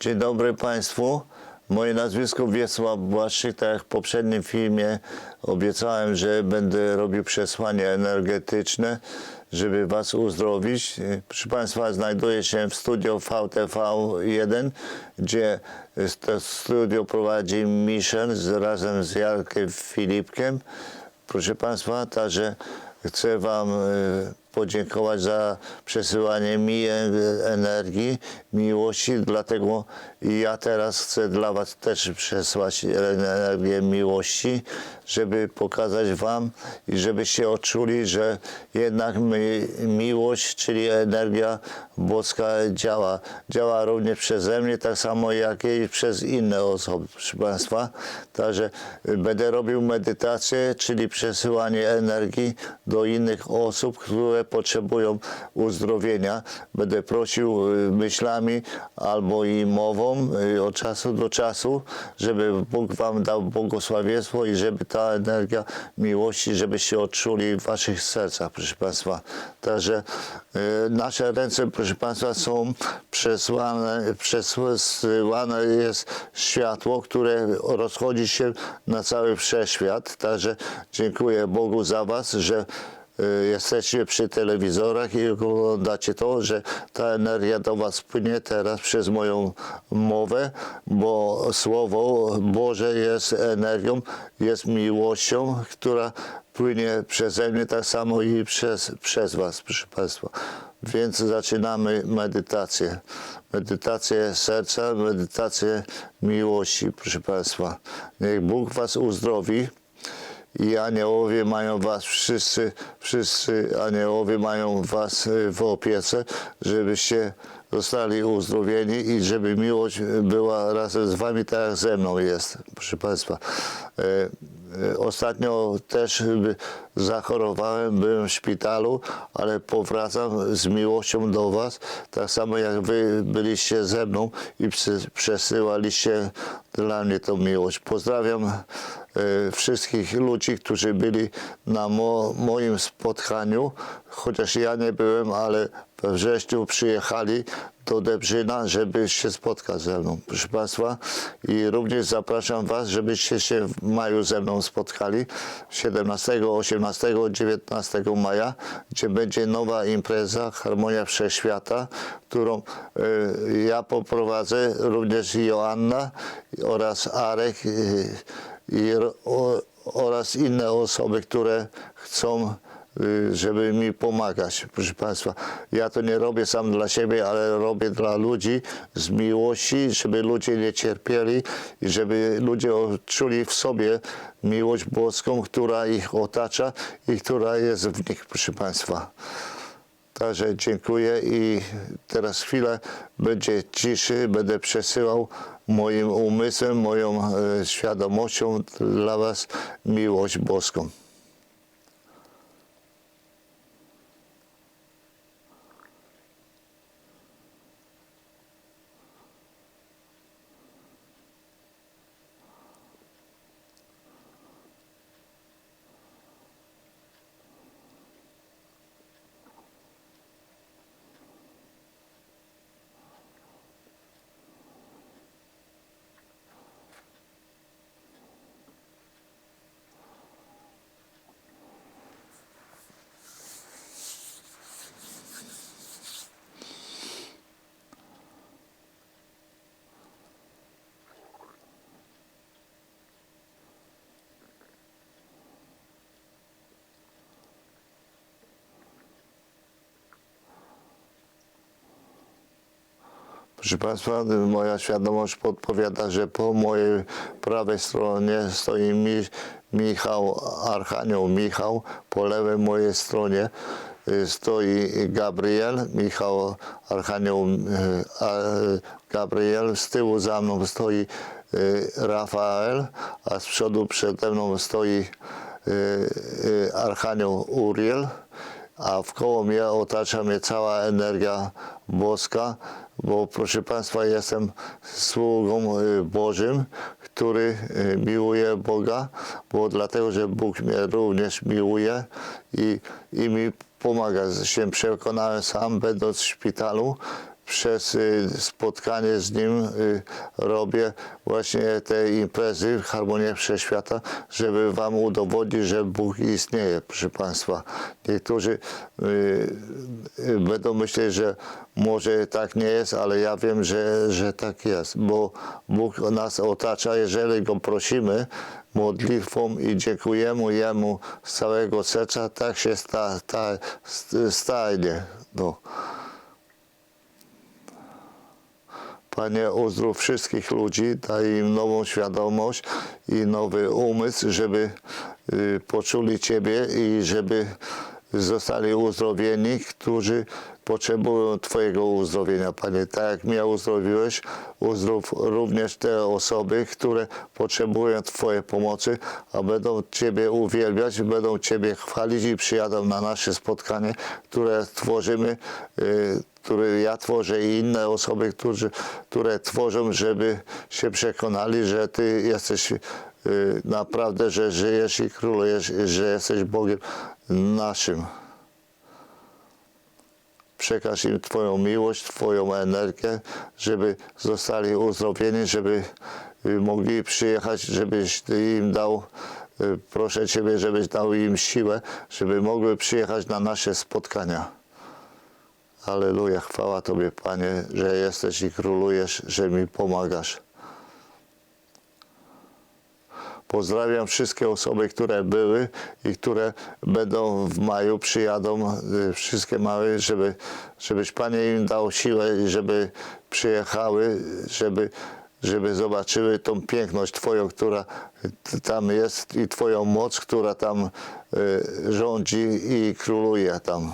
Dzień dobry Państwu. Moje nazwisko Wiesław Błaszczyk. Tak jak w poprzednim filmie obiecałem, że będę robił przesłanie energetyczne, żeby Was uzdrowić. Proszę Państwa, znajduję się w studio VTV1, gdzie to studio prowadzi Michel razem z Jarkiem Filipkiem. Proszę Państwa, także chcę Wam e, podziękować za przesyłanie mi e- energii, miłości, dlatego ja teraz chcę dla Was też przesłać energię miłości, żeby pokazać Wam i żebyście odczuli, że jednak mi, miłość, czyli energia boska działa. Działa również przeze mnie, tak samo jak i przez inne osoby, proszę Państwa. Także będę robił medytację, czyli przesyłanie energii do innych osób, które potrzebują uzdrowienia. Będę prosił y, myślami albo i mową y, od czasu do czasu, żeby Bóg Wam dał błogosławieństwo i żeby ta energia miłości, żebyście odczuli w Waszych sercach, proszę Państwa. Także y, nasze ręce, proszę Państwa, są przesłane, przesyłane jest światło, które rozchodzi się na cały wszechświat. Także dziękuję Bogu za Was, że y, jesteście przy telewizorach i oglądacie to, że ta energia do Was płynie teraz przez moją mowę, bo Słowo Boże jest energią, jest miłością, która płynie przeze mnie tak samo i przez, przez Was, proszę Państwa. Więc zaczynamy medytację. Medytację serca, medytację miłości, proszę Państwa. Niech Bóg Was uzdrowi i aniołowie mają was wszyscy, wszyscy aniołowie mają was y, w opiece, żebyście zostali uzdrowieni i żeby miłość była razem z wami tak jak ze mną jest, proszę Państwa. E, Ostatnio też y, zachorowałem, byłem w szpitalu, ale powracam z miłością do Was, tak samo jak Wy byliście ze mną i przesyłaliście dla mnie tą miłość. Pozdrawiam e, wszystkich ludzi, którzy byli na mo, moim spotkaniu, chociaż ja nie byłem, ale we wrześniu przyjechali do Debrzyna, żeby się spotkać ze mną, proszę Państwa. I również zapraszam Was, żebyście się w maju ze mną spotkali 17, 18, 19 maja, gdzie będzie nowa impreza Harmonia Wszechświata, którą e, ja poprowadzę, również Joanna oraz Arek e, i, o, oraz inne osoby, które chcą y, żeby mi pomagać. Proszę Państwa, ja to nie robię sam dla siebie, ale robię dla ludzi z miłości, żeby ludzie nie cierpieli i żeby ludzie odczuli w sobie miłość boską, która ich otacza i która jest w nich, proszę Państwa. Także dziękuję i teraz chwilę będzie ciszy, będę przesyłał moim umysłem, moją e, świadomością dla Was miłość boską. Proszę Państwa, moja świadomość podpowiada, że po mojej prawej stronie stoi Mi, Michał, Archanioł Michał, po lewej mojej stronie y, stoi Gabriel, Michał, Archanioł y, Gabriel, z tyłu za mną stoi y, Rafael, a z przodu przede mną stoi Archanioł Uriel. A wkoło mnie otacza mnie cała energia boska, bo proszę Państwa, jestem sługą y, Bożym, który y, miłuje Boga, bo dlatego, że Bóg mnie również miłuje i, i mi pomaga. Się przekonałem sam, będąc w szpitalu, przez y, spotkanie z Nim y, robię właśnie te imprezy, Harmonię Wszechświata, żeby Wam udowodnić, że Bóg istnieje, proszę Państwa. Niektórzy y, będą myśleć, że może tak nie jest, ale ja wiem, że, że tak jest, bo Bóg nas otacza, jeżeli Go prosimy modlitwą i dziękujemy Jemu z całego serca, tak się sta, ta, stanie. No. Panie, uzdrów wszystkich ludzi, daj im nową świadomość i nowy umysł, żeby y, poczuli Ciebie i żeby zostali uzdrowieni, którzy potrzebują Twojego uzdrowienia, Panie. Tak jak mnie uzdrowiłeś, uzdrów również te osoby, które potrzebują Twojej pomocy, a będą Ciebie uwielbiać, będą Ciebie chwalić i przyjadą na nasze spotkanie, które tworzymy, y, które ja tworzę i inne osoby, którzy, które tworzą, żeby się przekonali, że Ty jesteś y, naprawdę, że żyjesz i królujesz, że jesteś Bogiem naszym. Przekaż im Twoją miłość, Twoją energię, żeby zostali uzdrowieni, żeby y, mogli przyjechać, żebyś Ty im dał, y, proszę Ciebie, żebyś dał im siłę, żeby mogły przyjechać na nasze spotkania. Aleluja, chwała Tobie, Panie, że jesteś i królujesz, że mi pomagasz. Pozdrawiam wszystkie osoby, które były i które będą w maju, przyjadą, y, wszystkie małe, żeby, żebyś Panie im dał siłę i żeby przyjechały, żeby, żeby zobaczyły tą piękność Twoją, która tam jest i Twoją moc, która tam y, rządzi i króluje tam.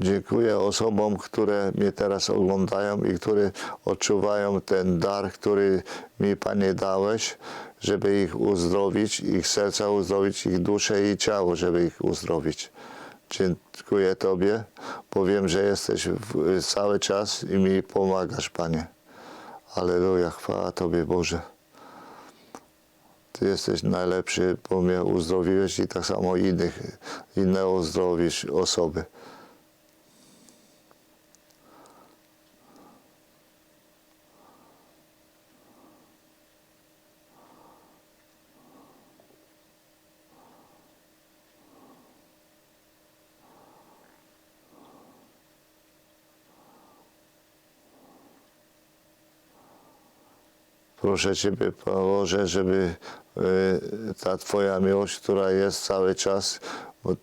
Dziękuję osobom, które mnie teraz oglądają i które odczuwają ten dar, który mi Panie dałeś, żeby ich uzdrowić, ich serca uzdrowić, ich duszę i ciało, żeby ich uzdrowić. Dziękuję Tobie, bo wiem, że jesteś cały czas i mi pomagasz, Panie. Aleluja, chwała Tobie Boże. Ty jesteś najlepszy, bo mnie uzdrowiłeś i tak samo innych, inne uzdrowisz osoby. Proszę Ciebie, Boże, żeby y, ta Twoja miłość, która jest cały czas,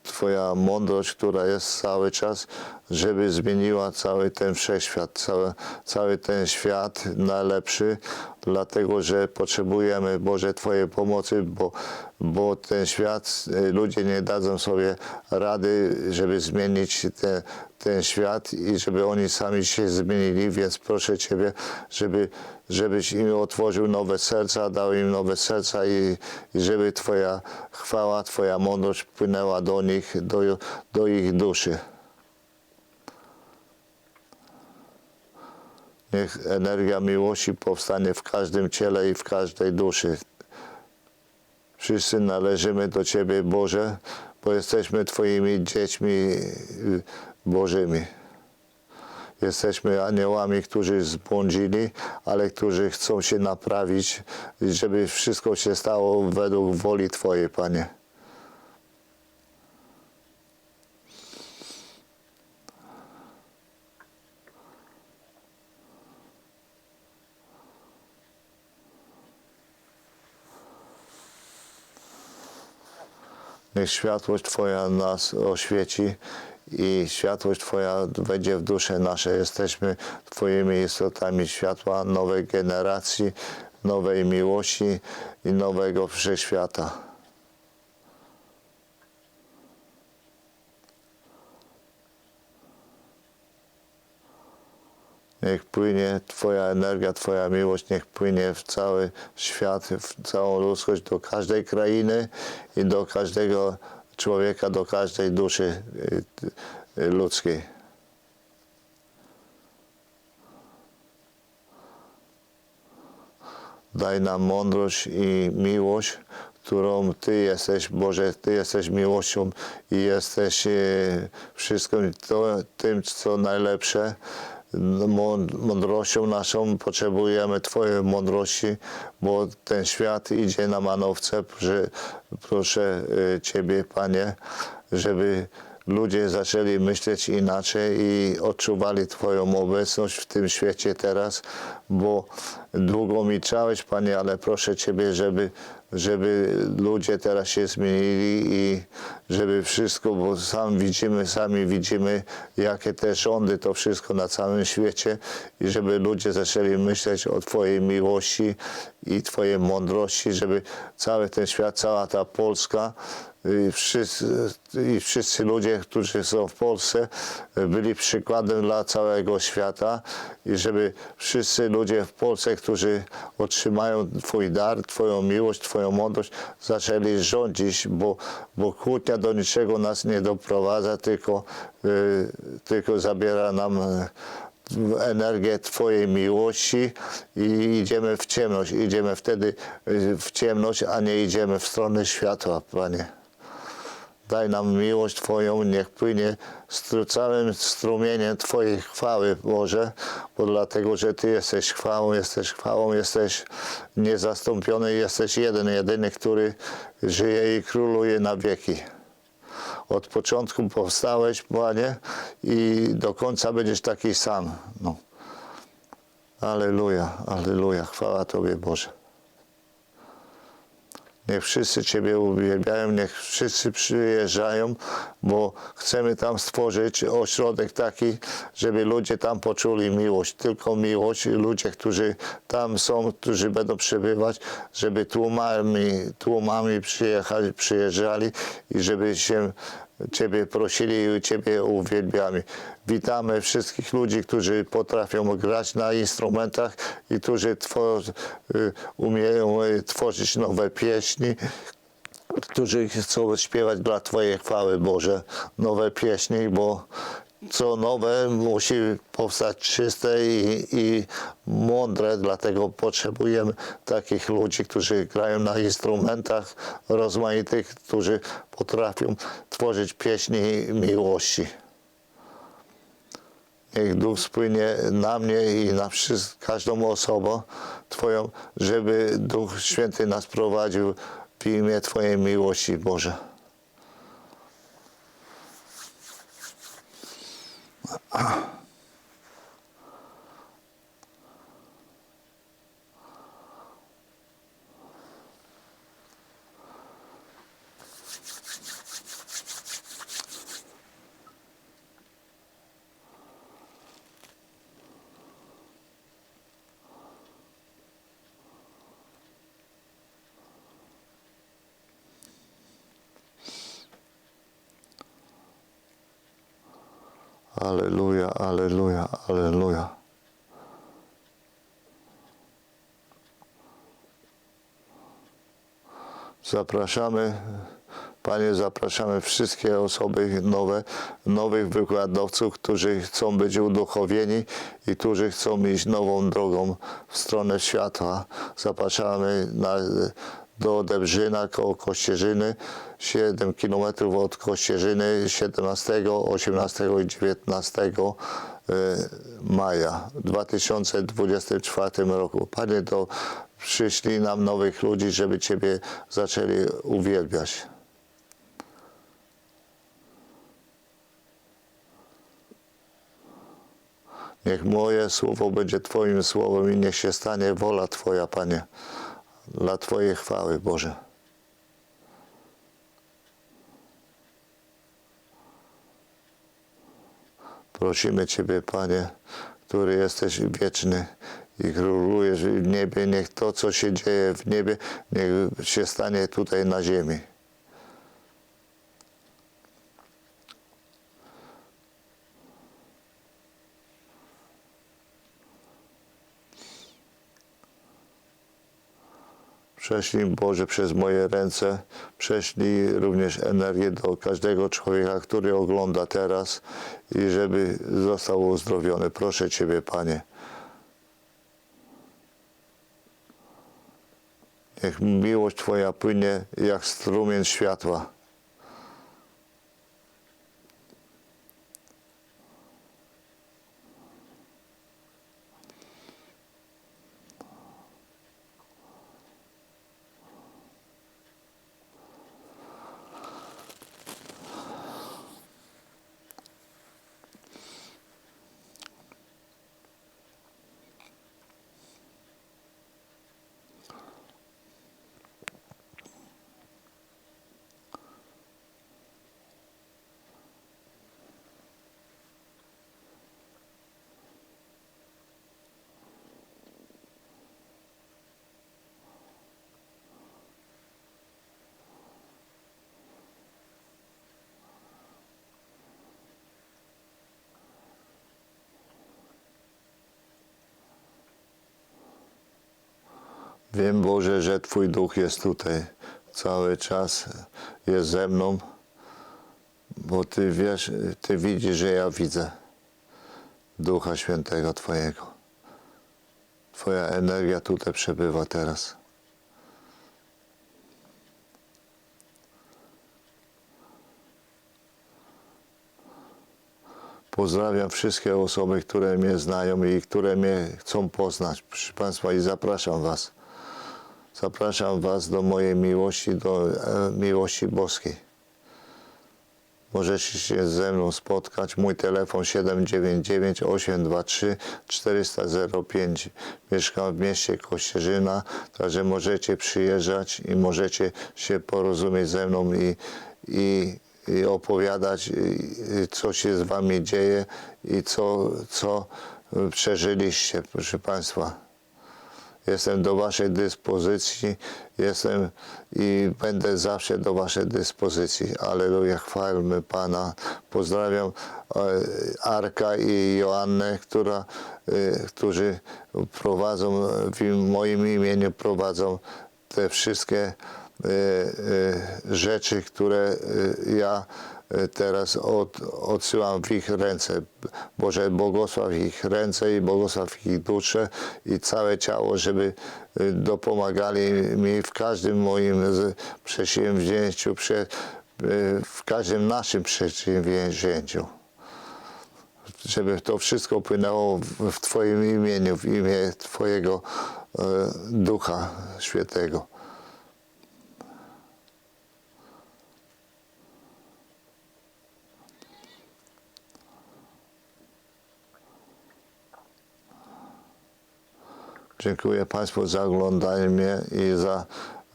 Twoja mądrość, która jest cały czas, żeby zmieniła cały ten wszechświat, cały, cały ten świat na lepszy, dlatego że potrzebujemy, Boże, Twojej pomocy, bo, bo ten świat, y, ludzie nie dadzą sobie rady, żeby zmienić te, ten świat i żeby oni sami się zmienili, więc proszę Ciebie, żeby, żebyś im otworzył nowe serca, dał im nowe serca i, i żeby Twoja chwała, Twoja mądrość płynęła do nich, do, do ich duszy. Niech energia miłości powstanie w każdym ciele i w każdej duszy. Wszyscy należymy do Ciebie, Boże, bo jesteśmy Twoimi dziećmi Bożymi. Jesteśmy aniołami, którzy zbłądzili, ale którzy chcą się naprawić, żeby wszystko się stało według woli Twojej, Panie. Niech światłość Twoja nas oświeci i światłość Twoja wejdzie w dusze nasze. Jesteśmy Twoimi istotami światła, nowej generacji, nowej miłości i nowego wszechświata. Niech płynie Twoja energia, Twoja miłość, niech płynie w cały świat, w całą ludzkość, do każdej krainy i do każdego człowieka, do każdej duszy y, y, ludzkiej. Daj nam mądrość i miłość, którą Ty jesteś, Boże, Ty jesteś miłością i jesteś wszystkim to, tym, co najlepsze. Mą- Mądrością naszą potrzebujemy Twojej mądrości, bo ten świat idzie na manowce. Proszę e, Ciebie, Panie, żeby ludzie zaczęli myśleć inaczej i odczuwali Twoją obecność w tym świecie teraz, bo długo milczałeś, Panie, ale proszę Ciebie, żeby, żeby ludzie teraz się zmienili i żeby wszystko, bo sam widzimy, sami widzimy, jakie te rządy, to wszystko na całym świecie i żeby ludzie zaczęli myśleć o Twojej miłości i Twojej mądrości, żeby cały ten świat, cała ta Polska i wszyscy, i wszyscy ludzie, którzy są w Polsce, byli przykładem dla całego świata i żeby wszyscy ludzie w Polsce, którzy otrzymają Twój dar, Twoją miłość, Twoją mądrość, zaczęli rządzić, bo, bo kłótnia do niczego nas nie doprowadza, tylko, y, tylko zabiera nam y, energię Twojej miłości i idziemy w ciemność. Idziemy wtedy y, w ciemność, a nie idziemy w stronę światła, Panie. Daj nam miłość Twoją, niech płynie stru, całym strumieniem Twojej chwały, Boże, bo dlatego, że Ty jesteś chwałą, jesteś chwałą, jesteś niezastąpiony, jesteś jeden, jedyny, który żyje i króluje na wieki. Od początku powstałeś, Panie, i do końca będziesz taki sam. No. Aleluja, aleluja, chwała Tobie, Boże. Niech wszyscy Ciebie uwielbiają, niech wszyscy przyjeżdżają, bo chcemy tam stworzyć ośrodek taki, żeby ludzie tam poczuli miłość, tylko miłość. Ludzie, którzy tam są, którzy będą przebywać, żeby tłumami, tłumami przyjechali, przyjeżdżali i żeby się Ciebie prosili i Ciebie uwielbiamy. Witamy wszystkich ludzi, którzy potrafią grać na instrumentach i którzy twor, y, umieją y, tworzyć nowe pieśni, którzy chcą śpiewać dla Twojej chwały, Boże, nowe pieśni, bo co nowe musi powstać czyste i, i mądre, dlatego potrzebujemy takich ludzi, którzy grają na instrumentach rozmaitych, którzy potrafią tworzyć pieśni miłości. Niech Duch spłynie na mnie i na każdą osobę Twoją, żeby Duch Święty nas prowadził w imię Twojej miłości, Boże. Aleluja, aleluja, aleluja. Zapraszamy, Panie, zapraszamy wszystkie osoby nowe, nowych wykładowców, którzy chcą być uduchowieni i którzy chcą iść nową drogą w stronę światła. Zapraszamy na, do Debrzyna koło Kościerzyny, 7 km od Kościerzyny 17, 18 i 19 e, maja 2024 roku. Panie, to przyszli nam nowych ludzi, żeby Ciebie zaczęli uwielbiać. Niech moje słowo będzie Twoim słowem i niech się stanie wola Twoja, Panie, dla Twojej chwały, Boże. Prosimy Ciebie, Panie, który jesteś wieczny i królujesz w niebie. Niech to, co się dzieje w niebie, niech się stanie tutaj na ziemi. Prześlij Boże przez moje ręce, prześlij również energię do każdego człowieka, który ogląda teraz i żeby został uzdrowiony. Proszę Ciebie, Panie. Niech miłość Twoja płynie jak strumień światła. Wiem, Boże, że Twój duch jest tutaj. Cały czas jest ze mną, bo Ty wiesz, Ty widzisz, że ja widzę Ducha Świętego Twojego. Twoja energia tutaj przebywa teraz. Pozdrawiam wszystkie osoby, które mnie znają i które mnie chcą poznać. Proszę Państwa, i zapraszam Was. Zapraszam Was do mojej miłości, do e, miłości boskiej. Możecie się ze mną spotkać. Mój telefon 799 823 405. Mieszkam w mieście Kościerzyna, także możecie przyjeżdżać i możecie się porozumieć ze mną i, i, i opowiadać, i, co się z Wami dzieje i co, co przeżyliście, proszę Państwa. Jestem do Waszej dyspozycji, jestem i będę zawsze do Waszej dyspozycji. Aleluja, chwalmy Pana. Pozdrawiam e, Arka i Joannę, która, e, którzy prowadzą, w im- moim imieniu prowadzą te wszystkie e, rzeczy, które ja teraz od, odsyłam w ich ręce. Boże, błogosław ich ręce i błogosław ich dusze i całe ciało, żeby e, dopomagali mi w każdym moim przedsięwzięciu, prze, e, w każdym naszym przedsięwzięciu. Żeby to wszystko płynęło w, Twoim imieniu, w imię Twojego e, Ducha Świętego. Dziękuję Państwu za oglądanie mnie i za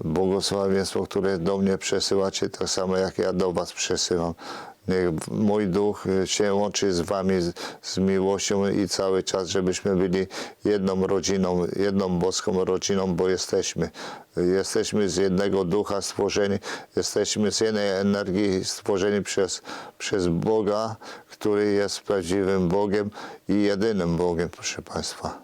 błogosławieństwo, które do mnie przesyłacie, tak samo jak ja do Was przesyłam. Niech mój duch się łączy z Wami z, z miłością i cały czas, żebyśmy byli jedną rodziną, jedną boską rodziną, bo jesteśmy. Jesteśmy z jednego ducha stworzeni, jesteśmy z jednej energii stworzeni przez, przez Boga, który jest prawdziwym Bogiem i jedynym Bogiem, proszę Państwa.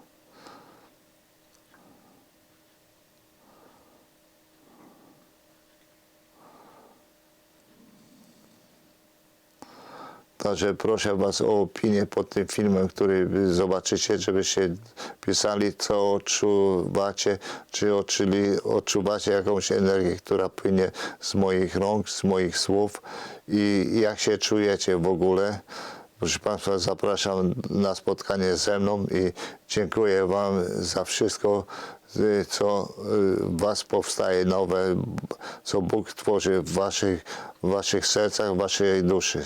Także proszę Was o opinię pod tym filmem, który zobaczycie, żebyście pisali, co odczuwacie, czy odczuli, odczuwacie jakąś energię, która płynie z moich rąk, z moich słów i jak się czujecie w ogóle. Proszę Państwa, zapraszam na spotkanie ze mną i dziękuję Wam za wszystko, y, co y, w Was powstaje nowe, co Bóg tworzy w Waszych, w waszych sercach, w Waszej duszy.